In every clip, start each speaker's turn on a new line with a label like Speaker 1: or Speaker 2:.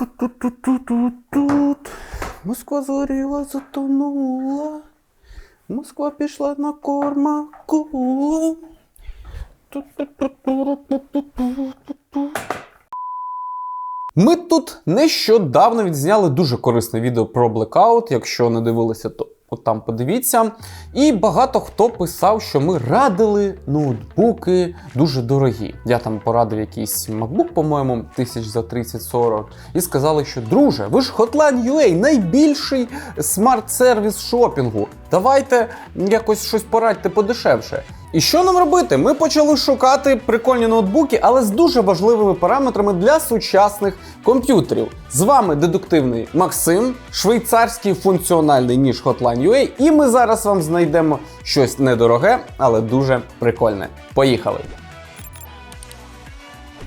Speaker 1: Тут-тут-тут-тут-тут. Москва згоріла, затонула. Москва пішла на корма кула. Ми тут нещодавно відзняли дуже корисне відео про блекаут. Якщо не дивилися, то от там подивіться. І багато хто писав, що ми радили ноутбуки дуже дорогі. Я там порадив якийсь MacBook, по-моєму, тисяч за 30-40. І сказали, що друже, ви ж Hotline UA, найбільший смарт-сервіс шопінгу. Давайте якось щось порадьте подешевше. І що нам робити? Ми почали шукати прикольні ноутбуки, але з дуже важливими параметрами для сучасних комп'ютерів. З вами дедуктивний Максим, швейцарський функціональний ніж Hotline.ua, і ми зараз вам знайдемо щось недороге, але дуже прикольне. Поїхали!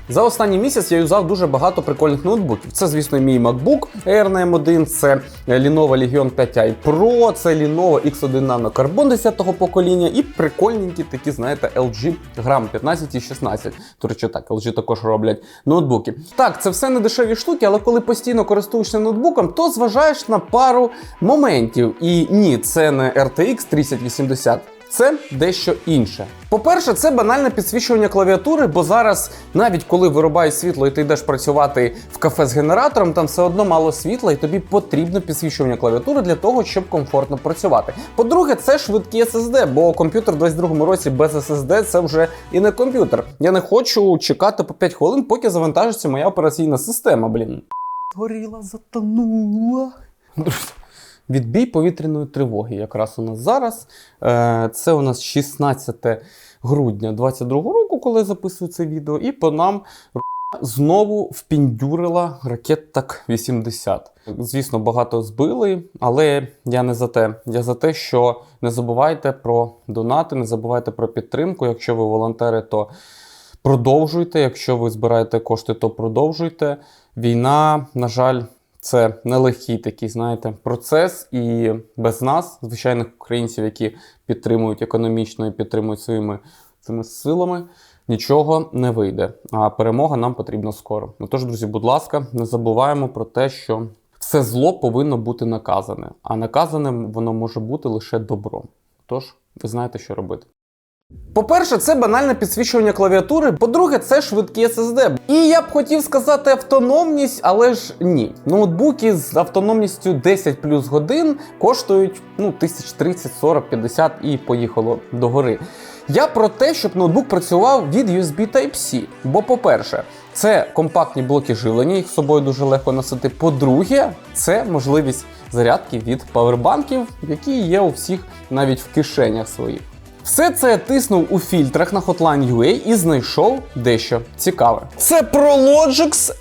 Speaker 1: За останній місяць я юзав дуже багато прикольних ноутбуків. Це, звісно, мій MacBook Air на M1, це Lenovo Legion 5i Pro, це Lenovo X1 Nano Carbon 10-го покоління і прикольненькі такі, знаєте, LG Gram 15 і 16. До речі, так, LG також роблять ноутбуки. Так, це все не дешеві штуки, але коли постійно користуєшся ноутбуком, то зважаєш на пару моментів. І ні, це не RTX 3080. Це дещо інше. По-перше, це банальне підсвічування клавіатури, бо зараз, навіть коли вирубає світло і ти йдеш працювати в кафе з генератором, там все одно мало світла, і тобі потрібно підсвічування клавіатури для того, щоб комфортно працювати. По-друге, це швидкі SSD, бо комп'ютер в 22-му році без SSD це вже і не комп'ютер. Я не хочу чекати по 5 хвилин, поки завантажиться моя операційна система, блін. Горіла, затонула. Друзі, Відбій повітряної тривоги якраз у нас зараз. Е, Це у нас 16 грудня 22 року, коли я записую це відео, і по нам знову впіндюрила ракет 80. Звісно, багато збили, але я не за те. Я за те, що не забувайте про донати, не забувайте про підтримку. Якщо ви волонтери, то продовжуйте. Якщо ви збираєте кошти, то продовжуйте. Війна, на жаль, це нелегкий такий, знаєте, процес, і без нас, звичайних українців, які підтримують економічно і підтримують своїми цими силами, нічого не вийде. А перемога нам потрібна скоро. Ну тож, друзі, будь ласка, не забуваємо про те, що все зло повинно бути наказане, а наказаним воно може бути лише добром. Тож, ви знаєте, що робити. По-перше, це банальне підсвічування клавіатури. По-друге, це швидкі SSD. І я б хотів сказати автономність, але ж ні. Ноутбуки з автономністю 10 плюс годин коштують ну, 1030, 40, 50 і поїхало догори. Я про те, щоб ноутбук працював від USB Type-C. Бо, по-перше, це компактні блоки живлення, їх з собою дуже легко носити. По-друге, це можливість зарядки від павербанків, які є у всіх навіть в кишенях своїх. Все це тиснув у фільтрах на Hotline UA і знайшов дещо цікаве. Це ProLogix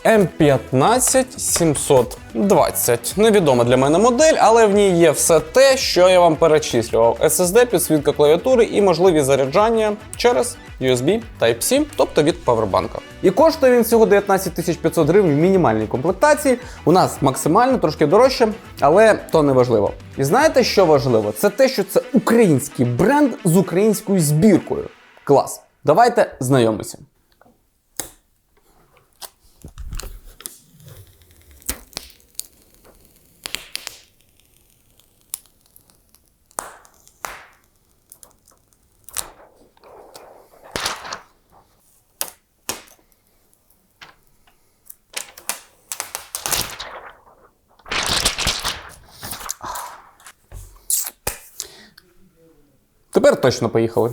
Speaker 1: M15720. Невідома для мене модель, але в ній є все те, що я вам перечислював: SSD, підсвітка клавіатури і можливість заряджання через USB Type-C, тобто від павербанка. І коштує він всього 19 500 гривень в мінімальній комплектації. У нас максимально трошки дорожче, але то не важливо. І знаєте, що важливо? Це те, що це український бренд з українською збіркою. Клас. Давайте знайомитися. Тепер точно поїхали.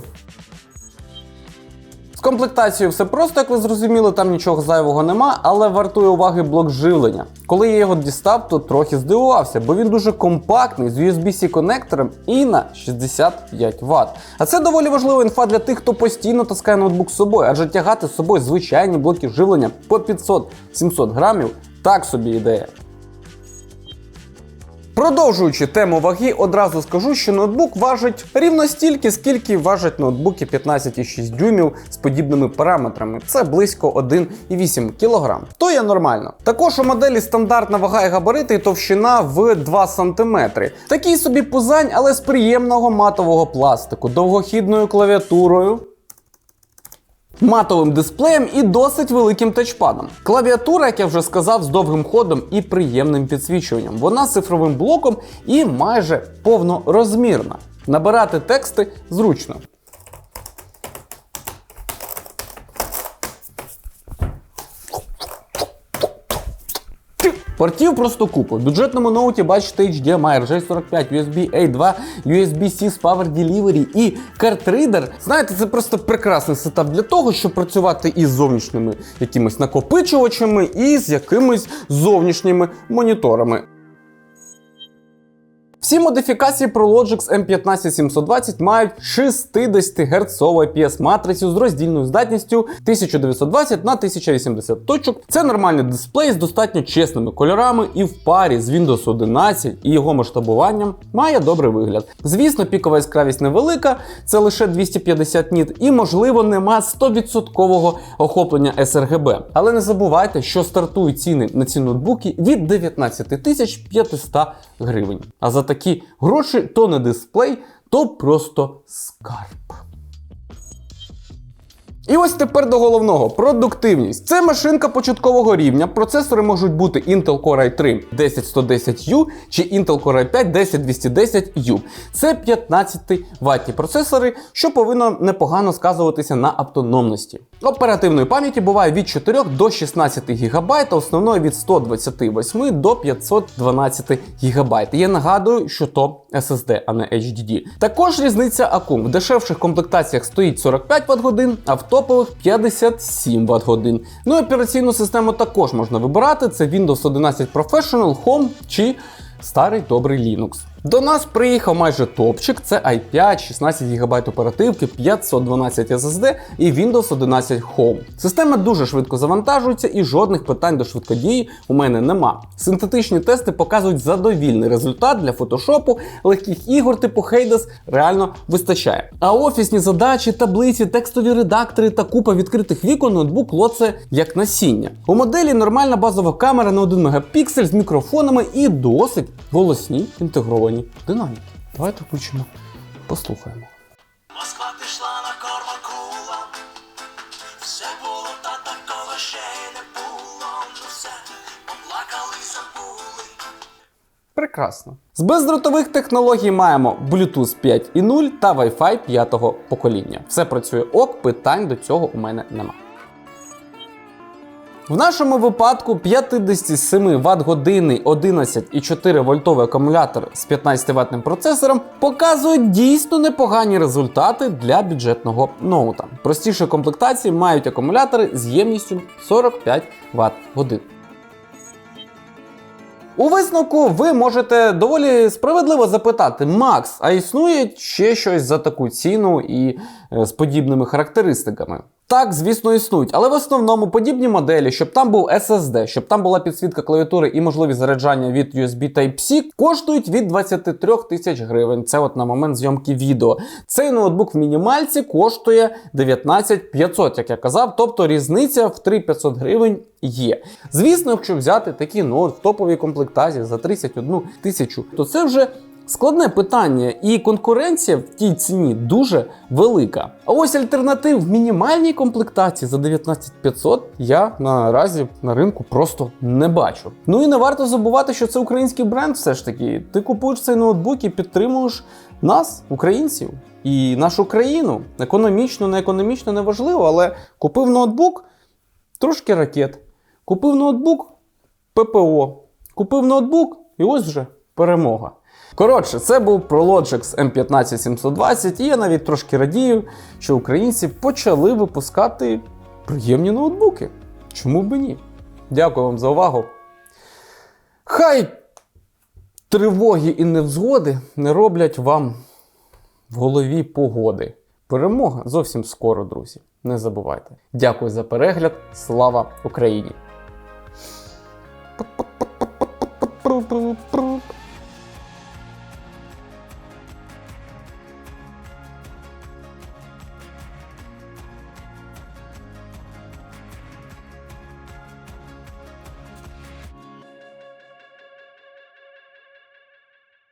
Speaker 1: З комплектацією все просто, як ви зрозуміли, там нічого зайвого нема, але вартує уваги блок живлення. Коли я його дістав, то трохи здивувався, бо він дуже компактний з USB-C конектором і на 65 Вт. А це доволі важлива інфа для тих, хто постійно таскає ноутбук з собою, адже тягати з собою звичайні блоки живлення по 500-700 грамів так собі ідея. Продовжуючи тему ваги, одразу скажу, що ноутбук важить рівно стільки, скільки важать ноутбуки 15,6 дюймів з подібними параметрами. Це близько 1,8 кг. То є нормально. Також у моделі стандартна вага і габарити і товщина в 2 см. Такий собі пузань, але з приємного матового пластику, довгохідною клавіатурою. Матовим дисплеєм і досить великим тачпадом. Клавіатура, як я вже сказав, з довгим ходом і приємним підсвічуванням. Вона з цифровим блоком і майже повнорозмірна. Набирати тексти зручно. Портів просто купу. В бюджетному ноуті бачите HDMI, RJ45, USB A2, USB-C з Power Delivery і картридер. Знаєте, це просто прекрасний сетап для того, щоб працювати із зовнішніми якимись накопичувачами і з якимись зовнішніми моніторами. Всі модифікації ProLogix M15720 мають 60 Гц IPS матрицю з роздільною здатністю 1920 на 1080 точок. Це нормальний дисплей з достатньо чесними кольорами і в парі з Windows 11 і його масштабуванням має добрий вигляд. Звісно, пікова яскравість невелика, це лише 250 ніт, і можливо нема 100% охоплення sRGB. Але не забувайте, що стартують ціни на ці ноутбуки від 19 500 гривень. А за такі гроші то не дисплей, то просто скарб. І ось тепер до головного продуктивність. Це машинка початкового рівня. Процесори можуть бути Intel Core i3 10110U чи Intel Core i5 10210U. Це 15 ватні процесори, що повинно непогано сказуватися на автономності. Оперативної пам'яті буває від 4 до 16 ГБ, а основної від 128 до 512 ГБ. Я нагадую, що то SSD, а не HDD. Також різниця акум. В дешевших комплектаціях стоїть 45 Вт годин, а в топових 57 Вт годин. Ну і операційну систему також можна вибирати: це Windows 11 Professional, Home чи старий добрий Linux. До нас приїхав майже топчик, це i5, 16 ГБ оперативки, 512 SSD і Windows 11 Home. Система дуже швидко завантажується і жодних питань до швидкодії у мене нема. Синтетичні тести показують задовільний результат для фотошопу, легких ігор типу Hades реально вистачає. А офісні задачі, таблиці, текстові редактори та купа відкритих вікон ноутбук лоце як насіння. У моделі нормальна базова камера на 1 мегапіксель з мікрофонами і досить голосні інтегровані динаміки. Давайте включимо, послухаємо.
Speaker 2: Москва пішла на Корвакула, все було та такого ще й не було. Ну все, поплакали, забули.
Speaker 1: Прекрасно. З бездротових технологій маємо Bluetooth 5.0 та Wi-Fi 5 покоління. Все працює ок, питань до цього у мене нема. В нашому випадку 57 Вт години 11,4 вольтовий акумулятор з 15 ваттним процесором показує дійсно непогані результати для бюджетного ноута. Простіші комплектації мають акумулятори з ємністю 45 Вт годин. У висновку ви можете доволі справедливо запитати: Макс, а існує ще щось за таку ціну і е, з подібними характеристиками? Так, звісно, існують, але в основному подібні моделі, щоб там був SSD, щоб там була підсвітка клавіатури і можливість заряджання від USB Type-C, коштують від 23 тисяч гривень. Це от на момент зйомки відео. Цей ноутбук в мінімальці коштує 19 500, як я казав, тобто різниця в 3 500 гривень є. Звісно, якщо взяти такий ноут в топовій комплектації за 31 тисячу, то це вже Складне питання, і конкуренція в тій ціні дуже велика. А ось альтернатив в мінімальній комплектації за 19500 я наразі на ринку просто не бачу. Ну і не варто забувати, що це український бренд, все ж таки. Ти купуєш цей ноутбук і підтримуєш нас, українців, і нашу країну. Економічно, не економічно, не важливо, але купив ноутбук, трошки ракет. Купив ноутбук ППО. Купив ноутбук, і ось вже перемога. Коротше, це був ProLogix M15720, і я навіть трошки радію, що українці почали випускати приємні ноутбуки. Чому б ні? Дякую вам за увагу. Хай тривоги і невзгоди не роблять вам в голові погоди. Перемога зовсім скоро, друзі. Не забувайте. Дякую за перегляд. Слава Україні!